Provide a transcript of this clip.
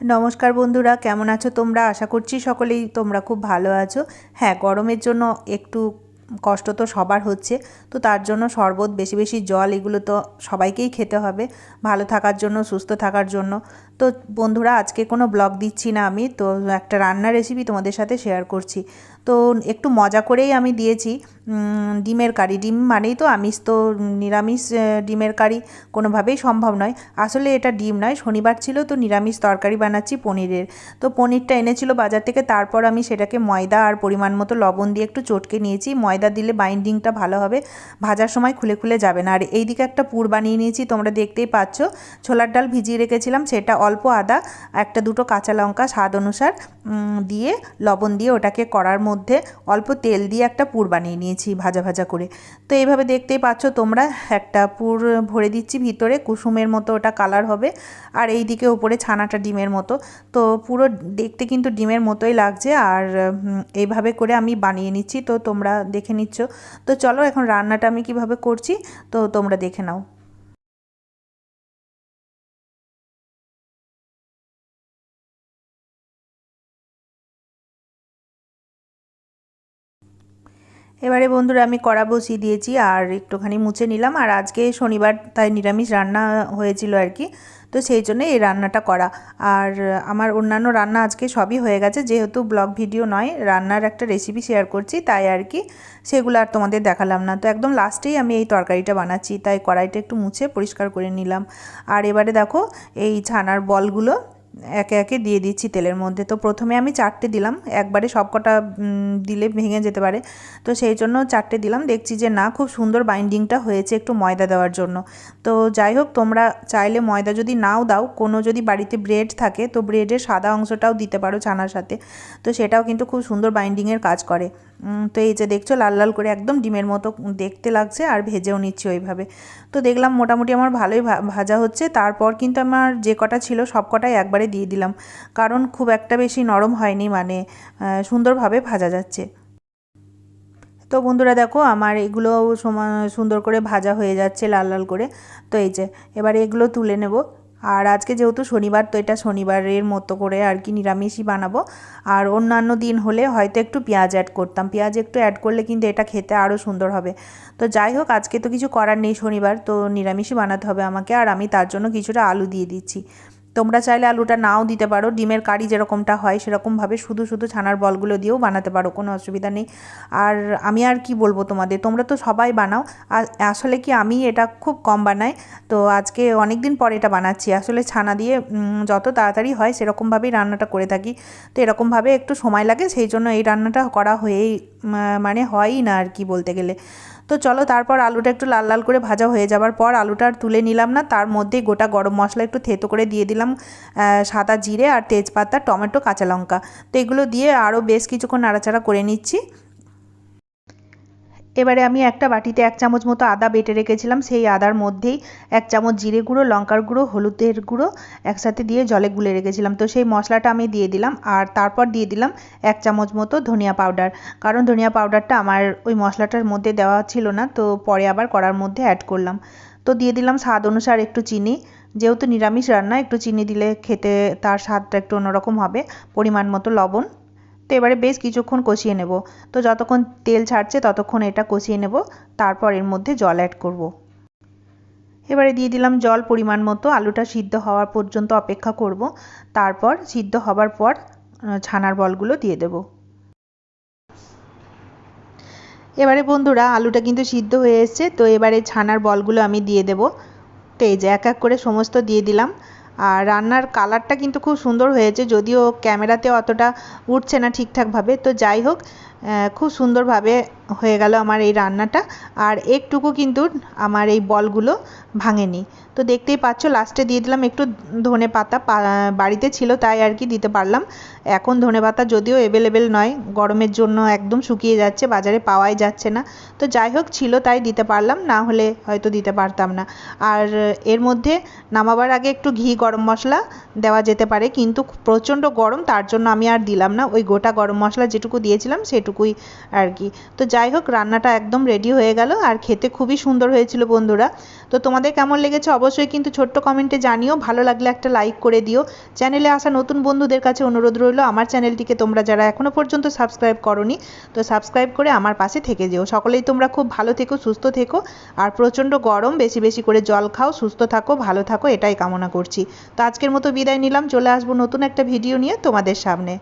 নমস্কার বন্ধুরা, কেমন আছো তোমরা? আশা করছি সকলেই তোমরা খুব ভালো আছো। হ্যাঁ গরমের জন্য একটু কষ্ট তো সবার হচ্ছে, তো তার জন্য শরবত, বেশি বেশি জল, এগুলো তো সবাইকেই খেতে হবে। ভালো থাকার জন্য, সুস্থ থাকার জন্য। তো বন্ধুরা, আজকে কোনো ব্লগ দিচ্ছি না আমি, তো একটা রান্নার রেসিপি তোমাদের সাথে শেয়ার করছি। তো একটু মজা করেই আমি দিয়েছি ডিমের কারি। ডিম মানেই তো আমিষ, তো নিরামিষ ডিমের কারি কোনোভাবেই সম্ভব নয়। আসলে এটা ডিম নয়, শনিবার ছিল, তো নিরামিষ তরকারি বানাচ্ছি পনিরের। তো পনিরটা এনেছিল বাজার থেকে, তারপর আমি সেটাকে ময়দা আর পরিমাণ মতো লবণ দিয়ে একটু চটকে নিয়েছি। ময়দা দিলে বাইন্ডিংটা ভালো হবে, ভাজার সময় খুলে খুলে যাবে না। আর এইদিকে একটা পুর বানিয়ে নিয়েছি, তোমরা দেখতেই পাচ্ছ, ছোলার ডাল ভিজিয়ে রেখেছিলাম, সেটা অল্প আদা, একটা দুটো কাঁচা লঙ্কা স্বাদ অনুসার দিয়ে লবণ দিয়ে ওটাকে করার মধ্যে অল্প তেল দিয়ে একটা পুর বানিয়ে নিয়েছি ভাজা ভাজা করে। তো এইভাবে দেখতেই পাচ্ছ তোমরা, একটা পুর ভরে দিচ্ছি ভিতরে, কুসুমের মতো ওটা কালার হবে, আর এই দিকে ওপরে ছানাটা ডিমের মতো। তো পুরো দেখতে কিন্তু ডিমের মতোই লাগছে, আর এইভাবে করে আমি বানিয়ে নিচ্ছি, তো তোমরা দেখে নিচ্ছ। তো চলো এখন রান্নাটা আমি কীভাবে করছি, তো তোমরা দেখে নাও। এবারে বন্ধুরা আমি কড়া বসিয়ে দিয়েছি আর একটুখানি মুছে নিলাম। আর আজকে শনিবার তাই নিরামিষ রান্না হয়েছিল আর কি। তো সেই জন্য এই রান্নাটা করা। আর আমার অন্যান্য রান্না আজকে সবই হয়ে গেছে। যেহেতু ব্লগ ভিডিও নয়, রান্নার একটা রেসিপি শেয়ার করছি, তাই আর কি সেগুলো আর তোমাদের দেখালাম না। তো একদম লাস্টেই আমি এই তরকারিটা বানাচ্ছি, তাই কড়াইটা একটু মুছে পরিষ্কার করে নিলাম। আর এবারে দেখো এই ছানার বলগুলো একে একে দিয়ে দিচ্ছি তেলের মধ্যে। তো প্রথমে আমি চারটে দিলাম, একবারে সবকটা দিলে ভেঙে যেতে পারে। তো সেই জন্য চারটে দিলাম। দেখছি যে না, খুব সুন্দর বাইন্ডিংটা হয়েছে একটু ময়দা দেওয়ার জন্য। তো যাই হোক, তোমরা চাইলে ময়দা যদি নাও দাও, কোনো যদি বাড়িতে ব্রেড থাকে, তো ব্রেডের সাদা অংশটাও দিতে পারো ছানার সাথে। তো সেটাও কিন্তু খুব সুন্দর বাইন্ডিংয়ের কাজ করে। তো এই যে দেখছ, লাল লাল করে একদম ডিমের মতো দেখতে লাগছে আর ভেজেও নিচ্ছি ওইভাবে। তো দেখলাম মোটামুটি আমার ভালোই ভাজা হচ্ছে। তারপর কিন্তু আমার যে কটা ছিল সব কটাই একবারে দিয়ে দিলাম। কারণ খুব একটা বেশি নরম হয়নি মানে সুন্দরভাবে ভাজা যাচ্ছে। তো বন্ধুরা দেখো, আমার এগুলো সুন্দর করে ভাজা হয়ে যাচ্ছে লাল লাল করে। তো এই যে, এবার এগুলো তুলে নেব। আর আজকে যেহেতু শনিবার, তো এটা শনিবারের মতো করে আর কি নিরামিষই বানাবো। আর অন্যান্য দিন হলে হয়তো একটু পেঁয়াজ অ্যাড করতাম। পেঁয়াজ একটু অ্যাড করলে কিন্তু এটা খেতে আরও সুন্দর হবে। তো যাই হোক, আজকে তো কিছু করার নেই শনিবার, তো নিরামিষই বানাতে হবে আমাকে। আর আমি তার জন্য কিছুটা আলু দিয়ে দিচ্ছি। তোমরা চাইলে আলুটা নাও দিতে পারো। ডিমের কারি যেরকমটা হয় সেরকমভাবে শুধু শুধু ছানার বলগুলো দিয়েও বানাতে পারো, কোনো অসুবিধা নেই। আর আমি আর কি বলব তোমাদের, তোমরা তো সবাই বানাও। আসলে কি আমি এটা খুব কম বানাই। তো আজকে অনেক দিন পর এটা বানাচ্ছি। আসলে ছানা দিয়ে যত তাড়াতাড়ি হয় সেরকমভাবেই রান্নাটা করে থাকি। তো এরকমভাবে একটু সময় লাগে, সেই জন্য এই রান্নাটা করা হয়েই মানে হয়ই না আর কি বলতে গেলে। তো চলো তারপর আলুটা একটু লাল লাল করে ভাজা হয়ে যাওয়ার পর আলুটা আর তুলে নিলাম না। তার মধ্যেই গোটা গরম মশলা একটু থেতো করে দিয়ে দিলাম সাদা জিরে আর তেজপাতা, টমেটো, কাঁচা লঙ্কা। তো এগুলো দিয়ে আরও বেশ কিছুক্ষণ নাড়াচাড়া করে নিচ্ছি। এবারে আমি একটা বাটিতে এক চামচ মতো আদা বেটে রেখেছিলাম, সেই আদার মধ্যেই এক চামচ জিরে গুঁড়ো, লঙ্কার গুঁড়ো, হলুদের গুঁড়ো একসাথে দিয়ে জলে গুলে রেখেছিলাম। তো সেই মশলাটা আমি দিয়ে দিলাম আর তারপর দিয়ে দিলাম এক চামচ মতো ধনিয়া পাউডার। কারণ ধনিয়া পাউডারটা আমার ওই মশলাটার মধ্যে দেওয়া ছিল না, তো পরে আবার কড়ার মধ্যে অ্যাড করলাম। তো দিয়ে দিলাম স্বাদ অনুসার একটু চিনি। যেহেতু নিরামিষ রান্না, একটু চিনি দিলে খেতে তার স্বাদটা একটু অন্যরকম হবে, পরিমাণ মতো লবণ। তো এবারে বেশ কিছুক্ষণ কষিয়ে নেব। তো যতক্ষণ তেল ছাড়ছে ততক্ষণ এটা কষিয়ে নেব, তারপর এর মধ্যে জল অ্যাড করব। এবারে দিয়ে দিলাম জল পরিমাণ মতো, আলুটা সিদ্ধ হওয়ার পর্যন্ত অপেক্ষা করব। তারপর সিদ্ধ হবার পর ছানার বলগুলো দিয়ে দেব। এবারে বন্ধুরা, আলুটা কিন্তু সিদ্ধ হয়ে এসছে, তো এবারে ছানার বলগুলো আমি দিয়ে দেব। তো এই যে এক এক করে সমস্ত দিয়ে দিলাম। আর রান্নার কালারটা কিন্তু খুব সুন্দর হয়েছে, যদিও ক্যামেরাতে অতটা উঠছে না ঠিকঠাকভাবে। তো যাই হোক খুব সুন্দরভাবে হয়ে গেল আমার এই রান্নাটা। আর একটুকু কিন্তু আমার এই বলগুলো ভাঙেনি। তো দেখতেই পাচ্ছ লাস্টে দিয়ে দিলাম একটু ধনে পাতা। বাড়িতে ছিল তাই আর কি দিতে পারলাম। এখন ধনে পাতা যদিও অ্যাভেলেবেল নয়, গরমের জন্য একদম শুকিয়ে যাচ্ছে, বাজারে পাওয়াই যাচ্ছে না। তো যাই হোক, ছিল তাই দিতে পারলাম, না হলে হয়তো দিতে পারতাম না। আর এর মধ্যে নামাবার আগে একটু ঘি, গরম মশলা দেওয়া যেতে পারে, কিন্তু প্রচণ্ড গরম, তার জন্য আমি আর দিলাম না। ওই গোটা গরম মশলা যেটুকু দিয়েছিলাম, সেটুকুই আর কি। তো যাই হোক, রান্নাটা একদম রেডি হয়ে গেল আর খেতে খুবই সুন্দর হয়েছিল বন্ধুরা। তো তোমাদের কেমন লেগেছে অবশ্যই কিন্তু ছোট্ট কমেন্টে জানিও। ভালো লাগলে একটা লাইক করে দিও। চ্যানেলে আসা নতুন বন্ধুদের কাছে অনুরোধ রইল, আমার চ্যানেলটিকে তোমরা যারা এখনও পর্যন্ত সাবস্ক্রাইব করনি, তো সাবস্ক্রাইব করে আমার পাশে থেকে যেও। সকলেই তোমরা খুব ভালো থেকো, সুস্থ থেকো আর প্রচণ্ড গরম, বেশি বেশি করে জল খাও, সুস্থ থাকো, ভালো থাকো, এটাই কামনা করছি। তো আজকের মতো বিদায় নিলাম, চলে আসব নতুন একটা ভিডিও নিয়ে তোমাদের সামনে।